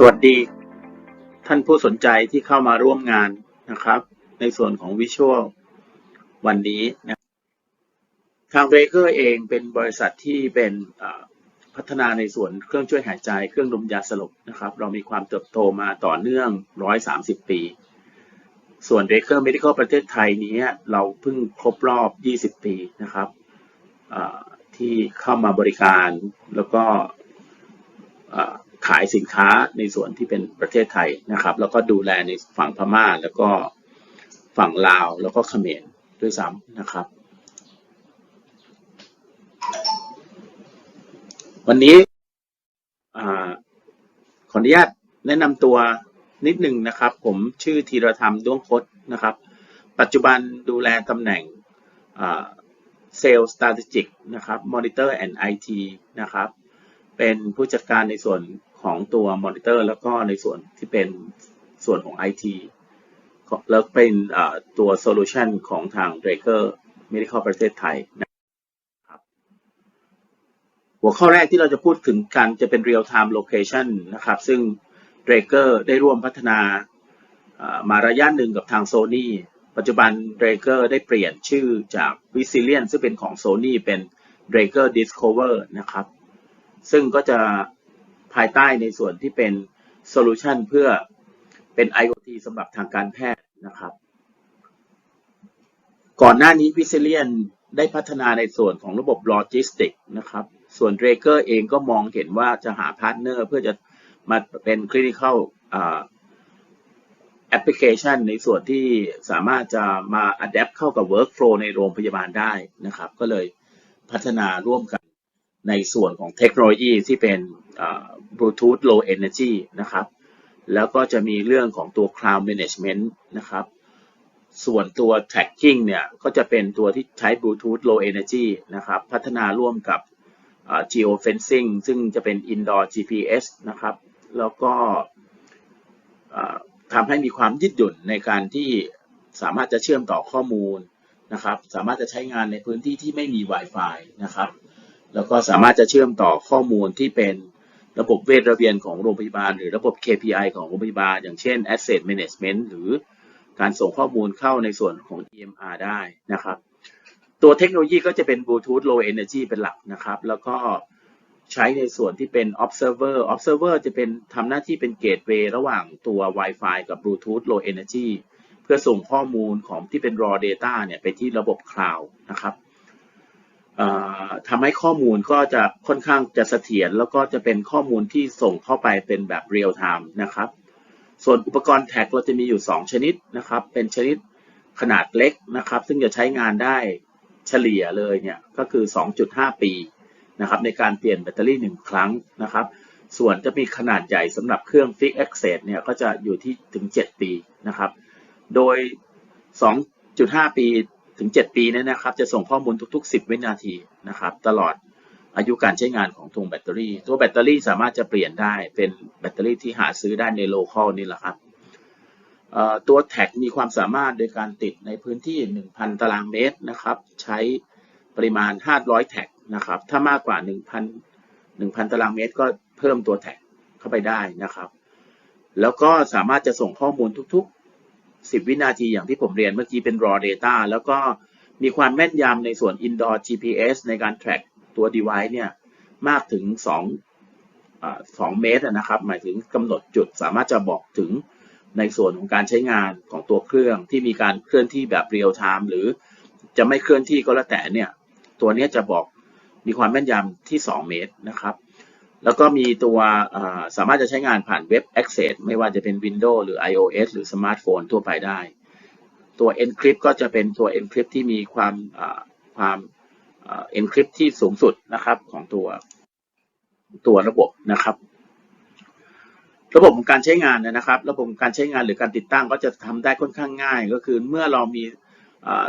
สวัสดี ท่านผู้สนใจที่เข้ามาร่วมงานนะครับ ในส่วนของวิชวลวันนี้นะทางเบรเกอร์เองเป็นบริษัทที่เป็นพัฒนาในส่วนเครื่องช่วยหายใจเครื่องดมยาสลบนะครับ เรามีความเติบโตมาต่อเนื่อง 130 ปี ส่วนเบรเกอร์ Medical ประเทศไทยนี้เราเพิ่งครบรอบ 20 ปีนะครับที่เข้ามาบริการแล้วก็ ขายสินค้าในส่วนที่เป็นประเทศไทยนะครับ แล้วก็ดูแลในฝั่งพม่า แล้วก็ฝั่งลาวแล้วก็เขมรด้วยซ้ำนะครับ วันนี้อขออนุญาตแนะนำตัวนิดหนึ่งนะครับ ผมชื่อธีรธรรมด้วงคดนะครับ ปัจจุบันดูแลตำแหน่งเซลล์สต a ตจิกนะครับมอนิเตอร์แอนด์ไอทีนะครับ เป็นผู้จัดการในส่วน ของตัวมอนิเตอร์ แล้วก็ในส่วนที่เป็นส่วนของ IT แล้วเป็นตัวโซลูชันของทาง d r a k e r Medical ประเทศไทยนะครับหัวข้อแรกที่เราจะพูดถึงกันจะเป็น real time location นะครับ ซึ่ง d r a k e r ได้ร่วมพัฒนาอ่ามาระยะหนึ่งกับทาง Sony ปัจจุบัน d r a k e r ได้เปลี่ยนชื่อจาก v i s i l i a n ซึ่งเป็นของ Sony เป็น d r a k e r Discover นะครับ ซึ่งก็จะ ภายใต้ในส่วนที่เป็นโซลูชันเพื่อเป็น IoT สำหรับทางการแพทย์นะครับ ก่อนหน้านี้ v i s i l i a n ได้พัฒนาในส่วนของระบบโลจิสติกนะครับ ส่วน d r a k e r เองก็มองเห็นว่าจะหาพาร์ทเนอร์เพื่อจะมาเป็น Clinical แอปพลิเคชันในส่วนที่สามารถจะมา adapt เข้ากับ workflow ในโรงพยาบาลได้นะครับ ก็เลยพัฒนาร่วมกัน ในส่วนของเทคโนโลยีที่เป็น Bluetooth Low Energy นะครับ แล้วก็จะมีเรื่องของตัว Cloud Management นะครับ ส่วนตัว Tracking เนี่ย ก็จะเป็นตัวที่ใช้ Bluetooth Low Energy นะครับ พัฒนาร่วมกับ Geofencing ซึ่งจะเป็น Indoor GPS นะครับ แล้วก็ทำให้มีความยืดหยุ่นในการที่สามารถจะเชื่อมต่อข้อมูลนะครับ สามารถจะใช้งานในพื้นที่ที่ไม่มี Wi-Fi นะครับ แล้วก็สามารถจะเชื่อมต่อข้อมูลที่เป็นระบบเวชระเบียนของโรงพยาบาล หรือระบบ KPI ของโรงพยาบาล อย่างเช่น Asset Management หรือการส่งข้อมูลเข้าในส่วนของ EMR ได้นะครับ ตัวเทคโนโลยีก็จะเป็น Bluetooth Low Energy เป็นหลักนะครับ แล้วก็ใช้ในส่วนที่เป็น Observer Observer จะเป็นทำหน้าที่เป็น Gateway ระหว่างตัว Wi-Fi กับ Bluetooth Low Energy เพื่อส่งข้อมูลของที่เป็น raw data เนี่ยไปที่ระบบ Cloud นะครับ ทำให้ข้อมูลก็จะค่อนข้างจะเสถียรแล้วก็จะเป็นข้อมูลที่ส่งเข้าไปเป็นแบบเรียลไทม์นะครับ ส่วนอุปกรณ์แท็กเราจะมีอยู่ 2 ชนิดนะครับ เป็นชนิดขนาดเล็กนะครับ ซึ่งจะใช้งานได้เฉลี่ยเลยเนี่ยก็คือ 2.5 ปีนะครับในการเปลี่ยนแบตเตอรี่ 1 ครั้งนะครับ ส่วนจะมีขนาดใหญ่สำหรับเครื่อง Fix Access เนี่ยก็จะอยู่ที่ถึง 7 ปีนะครับ โดย 2.5 ปี ถึง 7 ปีนี้นะครับ จะส่งข้อมูลทุก ๆ 10 วินาทีนะครับ ตลอดอายุการใช้งานของตัวแบตเตอรี่ ตัวแบตเตอรี่สามารถจะเปลี่ยนได้เป็นแบตเตอรี่ที่หาซื้อได้ในโลคอลนี่แหละครับตัวแท็กมีความสามารถโดยการติดในพื้นที่ 1,000 ตารางเมตรนะครับ ใช้ปริมาณ 500 แท็กนะครับ ถ้ามากกว่า 1,000 1,000 ตารางเมตร ก็เพิ่มตัวแท็กเข้าไปได้นะครับ แล้วก็สามารถจะส่งข้อมูลทุกๆ 10 วินาทีอย่างที่ผมเรียนเมื่อกี้เป็น raw data แล้วก็มีความแม่นยำในส่วน indoor GPS ในการ track ตัว device เนี่ยมากถึง2 2เมตรนะครับ หมายถึงกำหนดจุดสามารถจะบอกถึงในส่วนของการใช้งานของตัวเครื่องที่มีการเคลื่อนที่แบบ real time หรือจะไม่เคลื่อนที่ก็แล้วแต่เนี่ยตัวนี้จะบอกมีความแม่นยำที่ 2 เมตรนะครับ แล้วก็มีตัวสามารถจะใช้งานผ่านเว็บ Access ไม่ว่าจะเป็น Windows หรือ iOS หรือสมาร์ทโฟนทั่วไปได้ ตัว Encrypt ก็จะเป็นตัว Encrypt ที่มีความความ Encrypt ที่สูงสุดนะครับของตัวตัวระบบนะครับ ระบบของการใช้งานนะครับ ระบบการใช้งานหรือการติดตั้งก็จะทำได้ค่อนข้างง่าย ก็คือเมื่อเรามี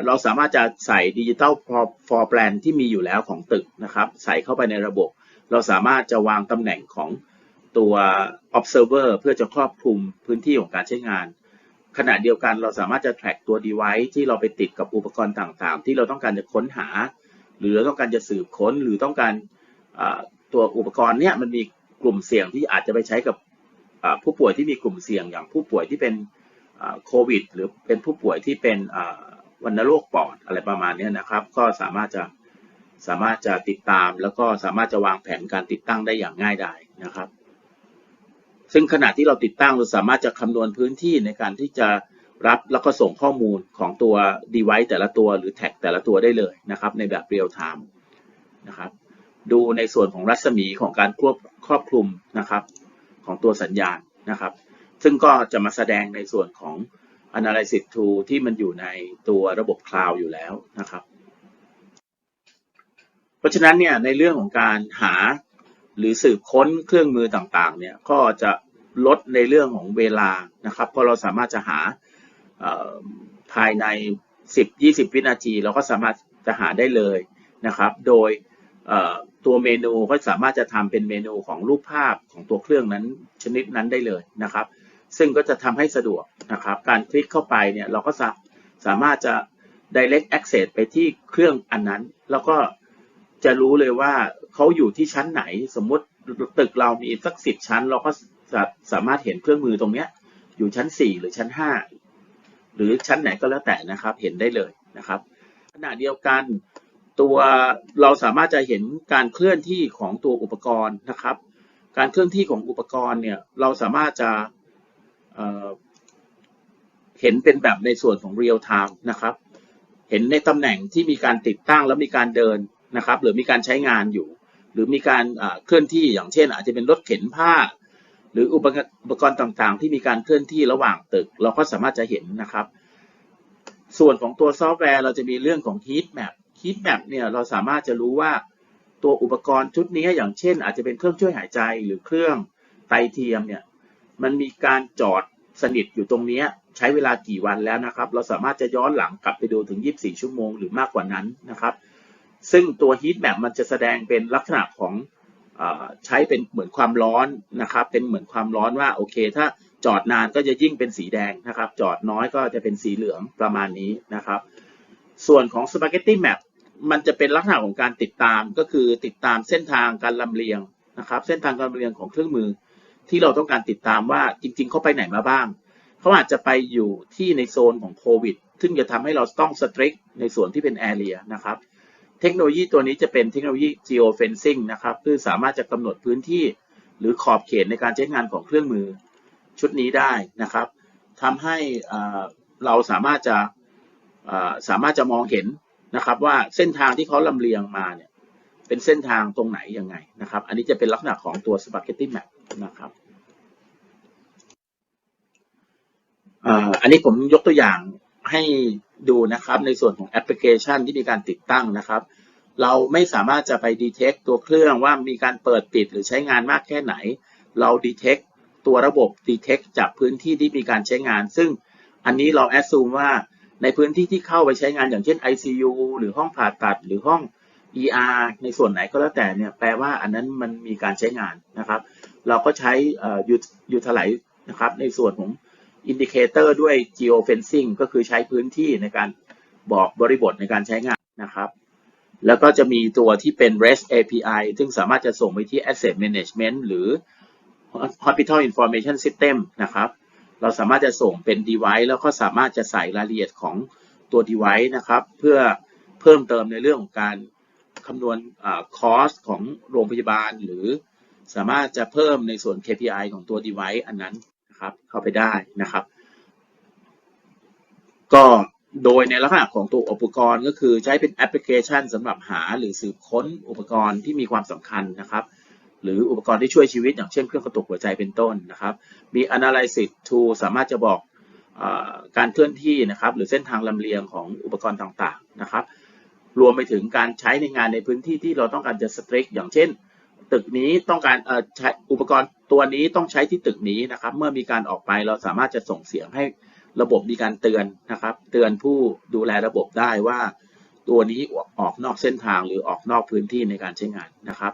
เราสามารถจะใส่ดิจิตอลฟอร์แปลนที่มีอยู่แล้วของตึกนะครับ ใส่เข้าไปในระบบ เราสามารถจะวางตำแหน่งของตัว observer เพื่อจะครอบคลุมพื้นที่ของการใช้งาน ขณะเดียวกันเราสามารถจะ track ตัว device ที่เราไปติดกับอุปกรณ์ต่างๆ ที่เราต้องการจะค้นหา หรือต้องการจะสืบค้นหรือต้องการตัวอุปกรณ์เนี้ยมันมีกลุ่มเสี่ยงที่อาจจะไปใช้กับผู้ป่วยที่มีกลุ่มเสี่ยงอย่างผู้ป่วยที่เป็นโควิด หรือเป็นผู้ป่วยที่เป็นวัณโรคปอดอะไรประมาณนี้นะครับ ก็สามารถจะ สามารถจะติดตามแล้วก็สามารถจะวางแผนการติดตั้งได้อย่างง่ายดายนะครับ ซึ่งขณะที่เราติดตั้งเราสามารถจะคำนวณพื้นที่ในการที่จะรับแล้วก็ส่งข้อมูลของตัว device แต่ละตัวหรือแท็กแต่ละตัวได้เลยนะครับ ในแบบ real time นะครับดูในส่วนของรัศมีของการควบครอบคลุมนะครับ ของตัวสัญญาณนะครับ ซึ่งก็จะมาแสดงในส่วนของ analysis tool ที่มันอยู่ในตัวระบบคลาวด์อยู่แล้วนะครับ เพราะฉะนั้นเนี่ยในเรื่องของการหาหรือสืบค้นเครื่องมือต่างๆเนี่ยก็จะลดในเรื่องของเวลานะครับเพราะเราสามารถจะหาภายใน 10-20 วินาที เราก็สามารถจะหาได้เลยนะครับ โดยตัวเมนูก็สามารถจะทำเป็นเมนูของรูปภาพของตัวเครื่องนั้นชนิดนั้นได้เลยนะครับ ซึ่งก็จะทำให้สะดวกนะครับ การคลิกเข้าไปเนี่ยเราก็สามารถจะ direct access ไปที่เครื่องอันนั้น แล้วก็ จะรู้เลยว่าเขาอยู่ที่ชั้นไหน สมมติตึกเรามีสักสิบชั้น เราก็จะสามารถเห็นเครื่องมือตรงเนี้ย อยู่ชั้นสี่หรือชั้นห้าหรือชั้นไหนก็แล้วแต่นะครับ เห็นได้เลยนะครับขณะเดียวกันตัวเราสามารถจะเห็นการเคลื่อนที่ของตัวอุปกรณ์นะครับ การเคลื่อนที่ของอุปกรณ์เนี่ยเราสามารถจะเเห็นเป็นแบบในส่วนของ real time นะครับ เห็นในตำแหน่งที่มีการติดตั้งแล้วมีการเดิน นะครับ หรือมีการใช้งานอยู่ หรือมีการเคลื่อนที่อย่างเช่น อาจจะเป็นรถเข็นผ้า หรืออุปกรณ์ต่างๆ ที่มีการเคลื่อนที่ระหว่างตึก เราก็สามารถจะเห็นนะครับ ส่วนของตัวซอฟต์แวร์เราจะมีเรื่องของ heat map heat map เนี่ยเราสามารถจะรู้ว่าตัวอุปกรณ์ชุดนี้อย่างเช่น อาจจะเป็นเครื่องช่วยหายใจหรือเครื่องไตเทียมเนี่ยมันมีการจอดสนิทอยู่ตรงนี้ใช้เวลากี่วันแล้วนะครับ เราสามารถจะย้อนหลังกลับไปดูถึง 24 ชั่วโมงหรือมากกว่านั้นนะครับ ซึ่งตัว heat map มันจะแสดงเป็นลักษณะของอใช้เป็นเหมือนความร้อนนะครับ เป็นเหมือนความร้อนว่าโอเค ถ้าจอดนานก็จะยิ่งเป็นสีแดงนะครับ จอดน้อยก็จะเป็นสีเหลืองประมาณนี้นะครับ ส่วนของ spaghetti map มันจะเป็นลักษณะของการติดตามก็คือติดตามเส้นทางการลำเลียงนะครับ เส้นทางการลำเลียงของเครื่องมือ ที่เราต้องการติดตามว่าจริง ๆ เขาไปไหนมาบ้าง เขาอาจจะไปอยู่ที่ในโซนของโควิดซึ่งจะทำให้เราต้องสตริกในส่วนที่เป็นแอเรียนะครับ เทคโนโลยีตัวนี้จะเป็นเทคโนโลยี geofencing นะครับ คือสามารถจะกำหนดพื้นที่หรือขอบเขตในการใช้งานของเครื่องมือชุดนี้ได้นะครับทำให้เราสามารถจะสามารถจะมองเห็นนะครับว่าเส้นทางที่เขาลำเลียงมาเนี่ยเป็นเส้นทางตรงไหนยังไงนะครับ อันนี้จะเป็นลักษณะของตัว spaghetti map นะครับอันนี้ผมยกตัวอย่างให้ ดูนะครับในส่วนของแอปพลิเคชันที่มีการติดตั้งนะครับ เราไม่สามารถจะไปดีเทคตัวเครื่องว่ามีการเปิดปิดหรือใช้งานมากแค่ไหน เราดีเทคตัวระบบดีเทคจากพื้นที่ที่มีการใช้งาน ซึ่งอันนี้เราแอดซูมว่าในพื้นที่ที่เข้าไปใช้งานอย่างเช่น ICU หรือห้องผ่าตัดหรือห้อง ER ในส่วนไหนก็แล้วแต่เนี่ยแปลว่าอันนั้นมันมีการใช้งานนะครับ เราก็ใช้ยูทไลนะครับในส่วนของ อินดิเคเตอร์ด้วย geofencing ก็คือใช้พื้นที่ในการบอกบริบทในการใช้งานนะครับ แล้วก็จะมีตัวที่เป็น REST API ซึ่งสามารถจะส่งไปที่ Asset Management หรือ Hospital Information System นะครับ เราสามารถจะส่งเป็น device แล้วก็สามารถจะใส่รายละเอียดของตัว device นะครับ เพื่อเพิ่มเติมในเรื่องของการคำนวณคอสของโรงพยาบาล หรือสามารถจะเพิ่มในส่วน KPI ของตัว device อันนั้น นะครับ เข้าไปได้นะครับ ก็โดยในลักษณะของตัวอุปกรณ์ก็คือใช้เป็นแอปพลิเคชันสำหรับหาหรือสืบค้นอุปกรณ์ที่มีความสำคัญนะครับ หรืออุปกรณ์ที่ช่วยชีวิต อย่างเช่นเครื่องกระตุกหัวใจเป็นต้นนะครับ มี analysis tool สามารถจะบอกออการเคลื่อนที่นะครับ หรือเส้นทางลำเลียงของอุปกรณ์ต่างๆนะครับ รวมไปถึงการใช้ในงานในพื้นที่ที่เราต้องการจะสตริกอย่างเช่น ตึกนี้ต้องการเอ่อใช้อุปกรณ์ตัวนี้ต้องใช้ที่ตึกนี้นะครับ เมื่อมีการออกไปเราสามารถจะส่งเสียงให้ระบบมีการเตือนนะครับ เตือนผู้ดูแลระบบได้ว่า ตัวนี้ออกนอกเส้นทางหรือออกนอกพื้นที่ในการใช้งานนะครับ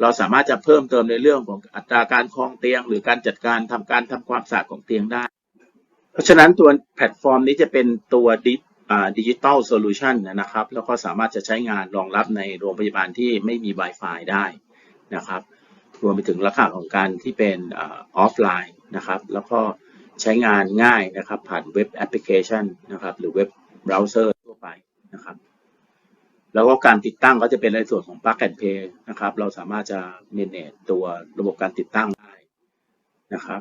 เราสามารถจะเพิ่มเติมในเรื่องของอัตราการคลองเตียง หรือการจัดการทำการทำความสะอาดของเตียงได้ เพราะฉะนั้นตัวแพลตฟอร์มนี้จะเป็นตัวดิดิจิตอลโซลูชันนะครับ แล้วก็สามารถจะใช้งานรองรับในโรงพยาบาลที่ไม่มี Wi-Fi ได้ นะครับ รวมไปถึงลักษณะของการที่เป็นออฟไลน์นะครับ แล้วก็ใช้งานง่ายนะครับ ผ่านเว็บแอปพลิเคชันนะครับ หรือเว็บเบราว์เซอร์ทั่วไปนะครับ แล้วก็การติดตั้งก็จะเป็นในส่วนของ Plug and Play นะครับ เราสามารถจะ manage ตัวระบบการติดตั้งได้นะครับ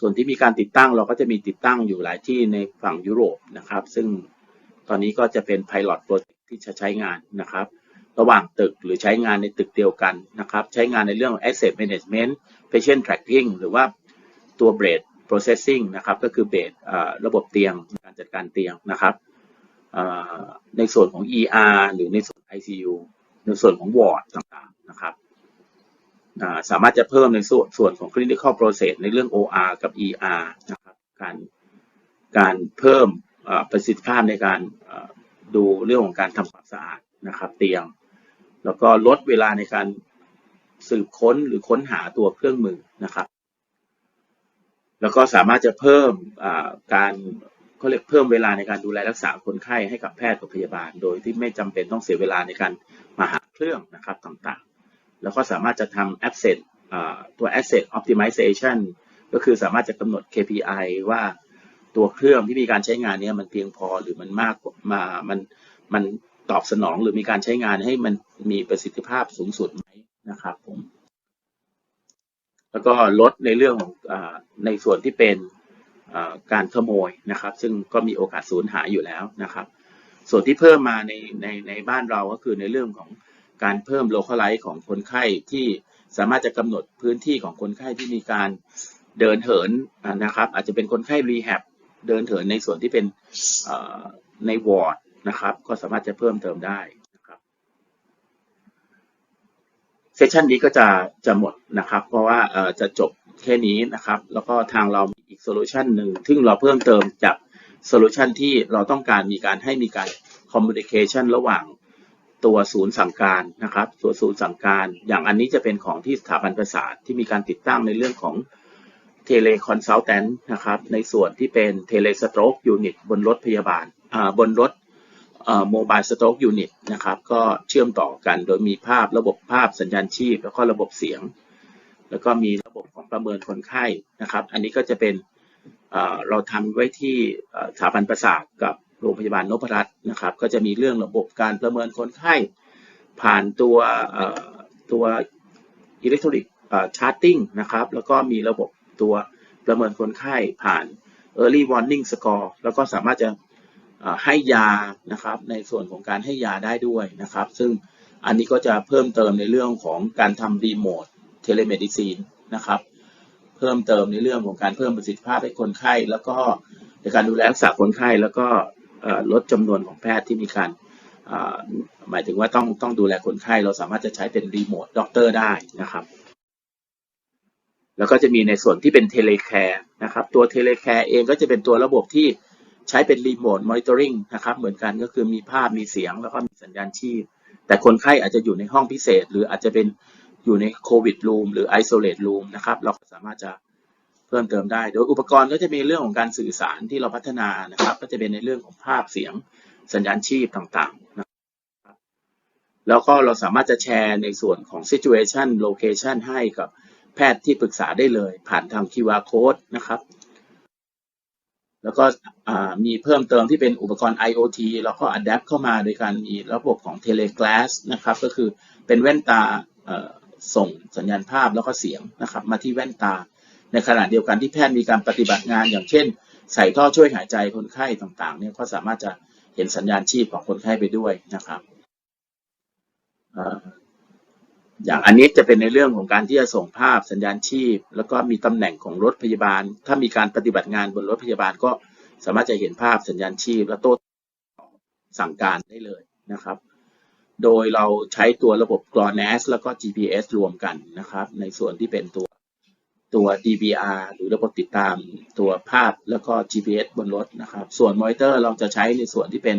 ส่วนที่มีการติดตั้งเราก็จะมีติดตั้งอยู่หลายที่ในฝั่งยุโรปนะครับ ซึ่งตอนนี้ก็จะเป็น Pilot Project ที่จะใช้งานนะครับ ระหว่างตึกหรือใช้งานในตึกเดียวกันนะครับ ใช้งานในเรื่องของ Asset Management Patient Tracking หรือว่าตัว Bed Processing นะครับก็คือ Bed ระบบเตียงการจัดการเตียงนะครับในส่วนของ ER หรือในส่วน ICU ในส่วนของวอร์ดต่างๆนะครับสามารถจะเพิ่มในส่วนส่วนของ clinical process ในเรื่อง OR กับ ER นะครับการการเพิ่มประสิทธิภาพในการดูเรื่องของการทำความสะอาดนะครับ เตียง แล้วก็ลดเวลาในการสืบค้นหรือค้นหาตัวเครื่องมือนะครับ แล้วก็สามารถจะเพิ่มการเขาเรียกเพิ่มเวลาในการดูแลรักษาคนไข้ให้กับแพทย์กับพยาบาล โดยที่ไม่จำเป็นต้องเสียเวลาในการมาหาเครื่องนะครับต่างๆ แล้วก็สามารถจะทำ asset ตัว asset optimization ก็คือสามารถจะกำหนด KPI ว่าตัวเครื่องที่มีการใช้งานนี้มันเพียงพอหรือมันมากมามันมัน ตอบสนองหรือมีการใช้งานให้มันมีประสิทธิภาพสูงสุดไหมนะครับผมแล้วก็ลดในเรื่องของอในส่วนที่เป็นการขโมยนะครับ ซึ่งก็มีโอกาสสูญหายอยู่แล้วนะครับ ส่วนที่เพิ่มมาในในในบ้านเราก็คือในเรื่องของการเพิ่ม localize ของคนไข้ที่สามารถจะกำหนดพื้นที่ของคนไข้ที่มีการเดินเหินนะครับ อาจจะเป็นคนไข้รีแฮบเดินเหินในส่วนที่เป็นในวอร์ด นะครับ ก็สามารถจะเพิ่มเติมได้นะครับเซสชันนี้ก็จะจะหมดนะครับ เพราะว่าจะจบแค่นี้นะครับ แล้วก็ทางเรามีอีกโซลูชันหนึ่งซึ่งเราเพิ่มเติมจากโซลูชันที่เราต้องการมีการให้มีการคอมมูนิเคชันระหว่างตัวศูนย์สั่งการนะครับตัวศูนย์สั่งการ อย่างอันนี้จะเป็นของที่สถาบันประสาทที่มีการติดตั้งในเรื่องของเทเลคอนซัลแทนนะครับ ในส่วนที่เป็นเทเลสโตรกยูนิตบนรถพยาบาลบนรถ โมบายสโตรกยูนิตนะครับก็เชื่อมต่อกันโดยมีภาพระบบภาพสัญญาณชีพ แล้วก็ระบบเสียง แล้วก็มีระบบของประเมินคนไข้นะครับ อันนี้ก็จะเป็นเราทำไว้ที่สถาบันประสาทกับโรงพยาบาลนพรัตน์นะครับ ก็จะมีเรื่องระบบการประเมินคนไข้ ผ่านตัวตัวอิเล็กทรอนิกส์ชาร์ติ้งนะครับ แล้วก็มีระบบตัวประเมินคนไข้ผ่าน early warning score แล้วก็สามารถจะ ให้ยานะครับในส่วนของการให้ยาได้ด้วยนะครับ ซึ่งอันนี้ก็จะเพิ่มเติมในเรื่องของการทำรีโมทเทเลเมดิซีนนะครับ เพิ่มเติมในเรื่องของการเพิ่มประสิทธิภาพให้คนไข้ แล้วก็ในการดูแลรักษาคนไข้ แล้วก็ลดจำนวนของแพทย์ที่มีการหมายถึงว่าต้องต้องดูแลคนไข้ เราสามารถจะใช้เป็นรีโมทด็อกเตอร์ได้นะครับ แล้วก็จะมีในส่วนที่เป็นเทเลแคร์นะครับ ตัวเทเลแคร์เองก็จะเป็นตัวระบบที่ ใช้เป็นรีโมทมอนิเตอร์ริงนะครับเหมือนกันก็คือมีภาพมีเสียงแล้วก็มีสัญญาณชีพ แต่คนไข้อาจจะอยู่ในห้องพิเศษ หรืออาจจะเป็นอยู่ในโควิดรูมหรือไอโซเลตรูมนะครับเราสามารถจะเพิ่มเติมได้ โดยอุปกรณ์ก็จะมีเรื่องของการสื่อสารที่เราพัฒนานะครับ ก็จะเป็นในเรื่องของภาพเสียงสัญญาณชีพต่างๆนะครับแล้วก็เราสามารถจะแชร์ในส่วนของ situation location ให้กับแพทย์ที่ปรึกษาได้เลย ผ่านทาง QR code นะครับ แล้วก็มีเพิ่มเติมที่เป็นอุปกรณ์ IoT แล้วก็ adapt เข้ามาโดยการมีระบบของ teleglass นะครับ ก็คือเป็นแว่นตาส่งสัญญาณภาพแล้วก็เสียงนะครับมาที่แว่นตา ในขณะเดียวกันที่แพทย์มีการปฏิบัติงาน อย่างเช่น ใส่ท่อช่วยหายใจคนไข้ต่างๆเนี่ยก็สามารถจะเห็นสัญญาณชีพของคนไข้ไปด้วยนะครับ อย่างอันนี้จะเป็นในเรื่องของการที่จะส่งภาพสัญญาณชีพ แล้วก็มีตำแหน่งของรถพยาบาล ถ้ามีการปฏิบัติงานบนรถพยาบาลก็สามารถจะเห็นภาพสัญญาณชีพ และโต้สั่งการได้เลยนะครับ โดยเราใช้ตัวระบบ GLONASS แล้วก็ GPS รวมกันนะครับ ในส่วนที่เป็นตัวตัว DVR หรือระบบติดตามตัวภาพแล้วก็ GPS บนรถนะครับ ส่วนมอนิเตอร์เราจะใช้ในส่วนที่เป็น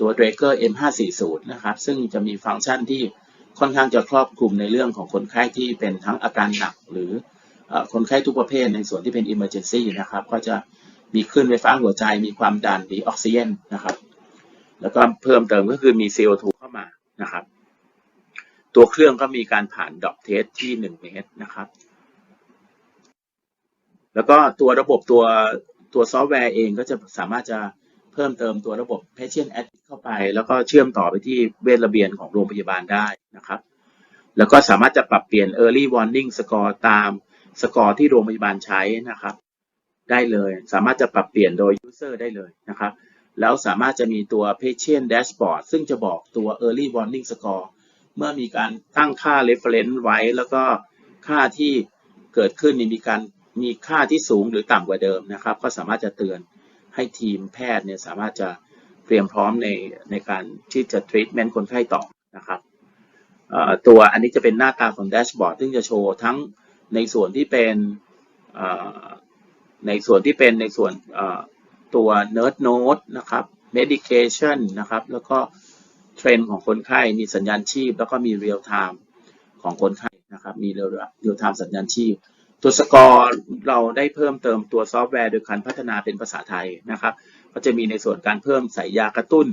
ตัว Draker M540 นะครับ ซึ่งจะมีฟังก์ชันที่ ค่อนข้างจะครอบคลุมในเรื่องของคนไข้ที่เป็นทั้งอาการหนัก หรือคนไข้ทุกประเภทในส่วนที่เป็น emergency นะครับ ก็จะมีคลื่นไฟฟ้าหัวใจ มีความดัน มีออกซิเจนนะครับ แล้วก็เพิ่มเติมก็คือมี CO2 เข้ามานะครับ ตัวเครื่องก็มีการผ่านดอกเทสที่หนึ่งเมตรนะครับ แล้วก็ตัวระบบตัวตัวซอฟต์แวร์เองก็จะสามารถจะ เพิ่มเติมตัวระบบ Patient Ad เข้าไป แล้วก็เชื่อมต่อไปที่เวชระเบียนของโรงพยาบาลได้นะครับ แล้วก็สามารถจะปรับเปลี่ยน Early Warning Score ตามสกอร์ที่โรงพยาบาลใช้นะครับ ได้เลยสามารถจะปรับเปลี่ยนโดย User ได้เลยนะครับ แล้วสามารถจะมีตัว Patient Dashboard ซึ่งจะบอกตัว Early Warning Score เมื่อมีการตั้งค่า reference ไว้ แล้วก็ค่าที่เกิดขึ้นมีการมีค่าที่สูงหรือต่ำกว่าเดิมนะครับ ก็สามารถจะเตือน ให้ทีมแพทย์เนี่ยสามารถจะเตรียมพร้อมในในการที่จะ treatment คนไข้ต่อนะครับตัวอันนี้จะเป็นหน้าตาของแดชบอร์ดซึ่งจะโชว์ทั้งในส่วนที่เป็นในส่วนที่เป็นในส่วนตัว nerd note นะครับ medication นะครับ แล้วก็เทรนด์ของคนไข้ มีสัญญาณชีพ แล้วก็มี real time ของคนไข้นะครับ มี real time สัญญาณชีพ ตัวสกอร์เราได้เพิ่มเติมตัวซอฟต์แวร์โดยการพัฒนาเป็นภาษาไทยนะครับ ก็จะมีในส่วนการเพิ่มใส่ยากระตุ้น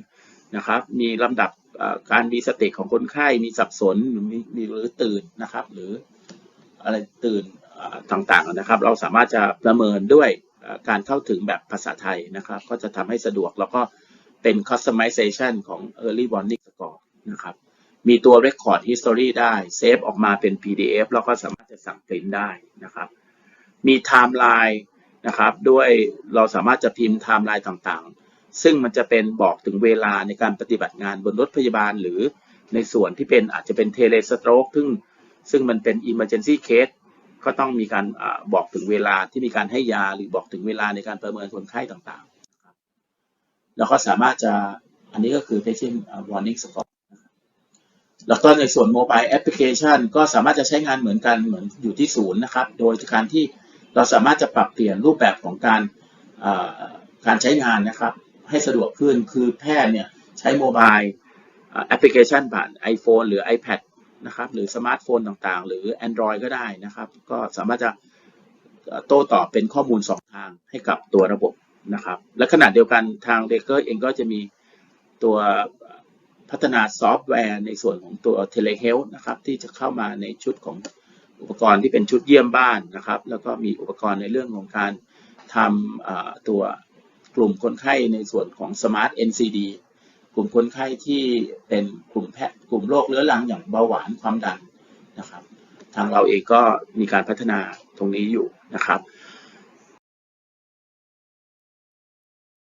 นะครับ มีลำดับการมีสติของคนไข้มีสับสนหรือมีมีหรือตื่นนะครับ หรืออะไรตื่นต่างๆนะครับ เราสามารถจะประเมินด้วยการเข้าถึงแบบภาษาไทยนะครับ ก็จะทำให้สะดวกแล้วก็เป็น customization ของ early warning score นะครับ มีตัว record history ได้เซฟออกมาเป็น PDF แล้วก็สามารถจะสั่งปริ้นได้นะครับ มี timeline นะครับด้วยเราสามารถจะพิมพ์ timeline ต่างๆ ซึ่งมันจะเป็นบอกถึงเวลาในการปฏิบัติงานบนรถพยาบาล หรือในส่วนที่เป็นอาจจะเป็นเทเลสโตรกซึ่งซึ่งมันเป็น emergency case ก็ต้องมีการอบอกถึงเวลาที่มีการให้ยาหรือบอกถึงเวลาในการประเมินคนไข้ต่างๆ แล้วก็สามารถจะอันนี้ก็คือ patient warning score แล้วก็ในส่วนโมบายแอปพลิเคชันก็สามารถจะใช้งานเหมือนกันเหมือนอยู่ที่ศูนย์นะครับ โดยการที่เราสามารถจะปรับเปลี่ยนรูปแบบของการการใช้งานนะครับ ให้สะดวกขึ้นคือแพทย์เนี่ยใช้โมบายแอปพลิเคชันผ่าน iPhone หรือ iPad นะครับ หรือสมาร์ทโฟนต่างๆ หรือ Android ก็ได้นะครับ ก็สามารถจะโต้ตอบเป็นข้อมูลสองทางให้กับตัวระบบนะครับ และขณะเดียวกันทางเดเกอร์เองก็จะมีตัว พัฒนาซอฟต์แวร์ในส่วนของตัว Telehealth นะครับที่จะเข้ามาในชุดของอุปกรณ์ที่เป็นชุดเยี่ยมบ้านนะครับ แล้วก็มีอุปกรณ์ในเรื่องของการทำตัวกลุ่มคนไข้ในส่วนของ Smart NCD กลุ่มคนไข้ที่เป็นกลุ่มแพทย์กลุ่มโรคเรื้อรังอย่างเบาหวานความดันนะครับ ทางเราเองก็มีการพัฒนาตรงนี้อยู่นะครับ